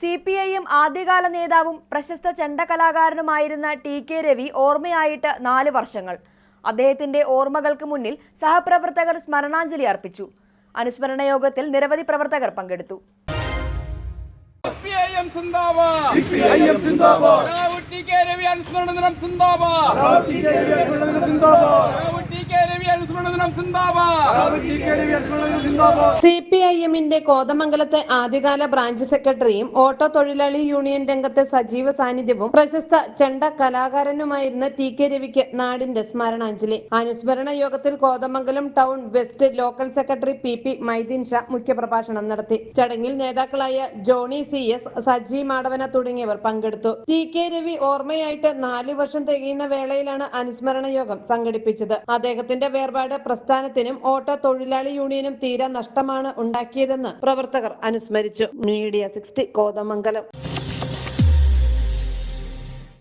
C P ഐയും ആദ്യകാല നേതാവും പ്രശസ്ത ചണ്ടകലാകാരനുമായിരുന്ന ടി കെ രവി ഓർമ്മയായിട്ട് നാല് വർഷങ്ങൾ. അദ്ദേഹത്തിന്റെ ഓർമ്മകൾക്ക് മുന്നിൽ സഹപ്രവർത്തകർ സ്മരണാഞ്ജലി അർപ്പിച്ചു. അനുസ്മരണ യോഗത്തിൽ നിരവധി പ്രവർത്തകർ പങ്കെടുത്തു. സിപിഐഎം സിന്ദാബാദ്. സി പി ഐ എമ്മിന്റെ കോതമംഗലത്തെ ആദ്യകാല ബ്രാഞ്ച് സെക്രട്ടറിയും ഓട്ടോ തൊഴിലാളി യൂണിയൻ രംഗത്തെ സജീവ സാന്നിധ്യവും പ്രശസ്ത ചെണ്ട കലാകാരനുമായിരുന്ന ടി കെ രവിക്ക് നാടിന്റെ സ്മരണാഞ്ജലി. അനുസ്മരണ യോഗത്തിൽ Kothamangalam town west local secretary P P Maideen Shah മുഖ്യപ്രഭാഷണം നടത്തി. ചടങ്ങിൽ നേതാക്കളായ Johnny C S Saji Madavana തുടങ്ങിയവർ പങ്കെടുത്തു. ടി കെ രവി ഓർമ്മയായിട്ട് നാല് വർഷം തികയുന്ന വേളയിലാണ് അനുസ്മരണ യോഗം സംഘടിപ്പിച്ചത്. അദ്ദേഹത്തിന്റെ വേർപാട് പ്രസ്ഥാനത്തിനും ഓട്ടോ തൊഴിലാളി യൂണിയനും തീരെ നഷ്ടമാണ് ഉണ്ടാക്കിയതെന്ന് പ്രവർത്തകർ അനുസ്മരിച്ചു. Media sixty Kothamangalam.